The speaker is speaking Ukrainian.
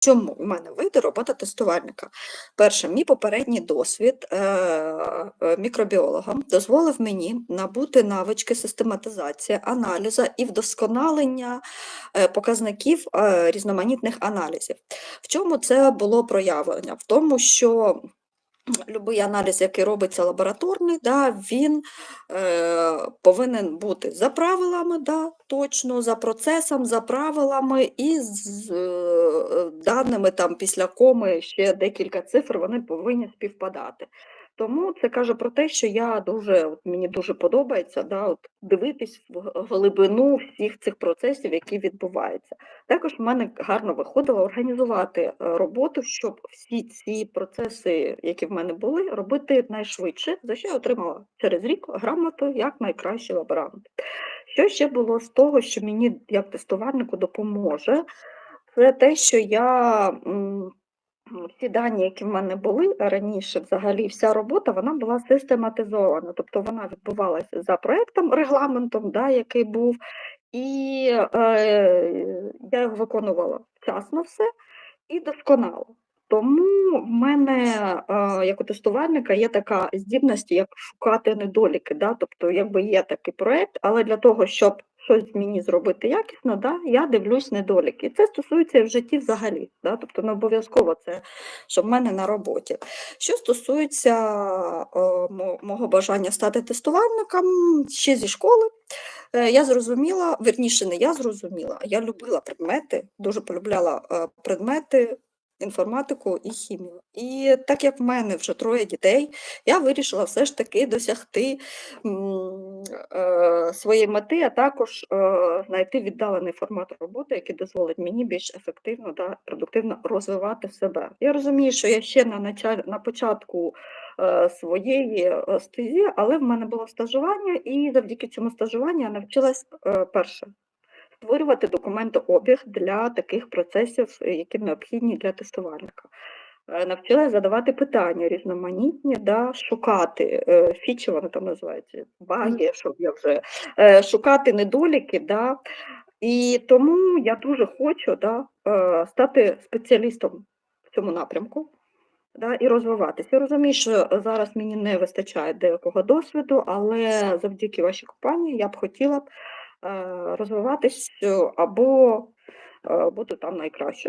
чому у мене вийде робота тестувальника? Перше, мій попередній досвід е, е, мікробіологом дозволив мені набути навички систематизації, аналізу і вдосконалення е, показників різноманітних аналізів. В чому це було проявлення? В тому, що Любий аналіз, який робиться лабораторний, да, він е, повинен бути за правилами, да, точно, за процесом, за правилами і з е, даними там після коми ще декілька цифр, вони повинні співпадати. Тому це каже про те, що я дуже, от мені дуже подобається да, от дивитись в глибину всіх цих процесів, які відбуваються. Також в мене гарно виходило організувати е, роботу, щоб всі ці процеси, які в мене були, робити найшвидше, за що я отримала через рік грамоту як найкращий лаборант. Що ще було з того, що мені як тестувальнику допоможе, це те, що я всі дані, які в мене були раніше, взагалі вся робота вона була систематизована, тобто вона відбувалася за проектом, регламентом, да, який був, і е, я його виконувала вчасно все і досконало. Тому в мене, е, як у тестувальника, є така здібність, як шукати недоліки. Да? Тобто, якби є такий проєкт, але для того, щоб щось мені зробити якісно, да, я дивлюсь недоліки. І це стосується і в житті взагалі. Да? Тобто не обов'язково це, що в мене на роботі. Що стосується е, мого бажання стати тестувальником ще зі школи, е, я зрозуміла, верніше, не я зрозуміла, я любила предмети, дуже полюбляла е, предмети. Інформатику і хімію. І так як в мене вже троє дітей, я вирішила все ж таки досягти своєї мети, а також е, знайти віддалений формат роботи, який дозволить мені більш ефективно та продуктивно розвивати себе. Я розумію, що я ще на, на початку е, своєї е, стезі, але в мене було стажування, і завдяки цьому стажуванню я навчилась перше створювати документообіг для таких процесів, які необхідні для тестувальника. Е, Навчилась задавати питання різноманітні, да, шукати е, фічі, вони там називаються, баги, щоб я вже е, шукати недоліки. Да, і тому я дуже хочу да, е, стати спеціалістом в цьому напрямку да, і розвиватися. Я розумію, що зараз мені не вистачає деякого досвіду, але завдяки вашій компанії я б хотіла б е, розвиватись е, або е, бути там найкраще.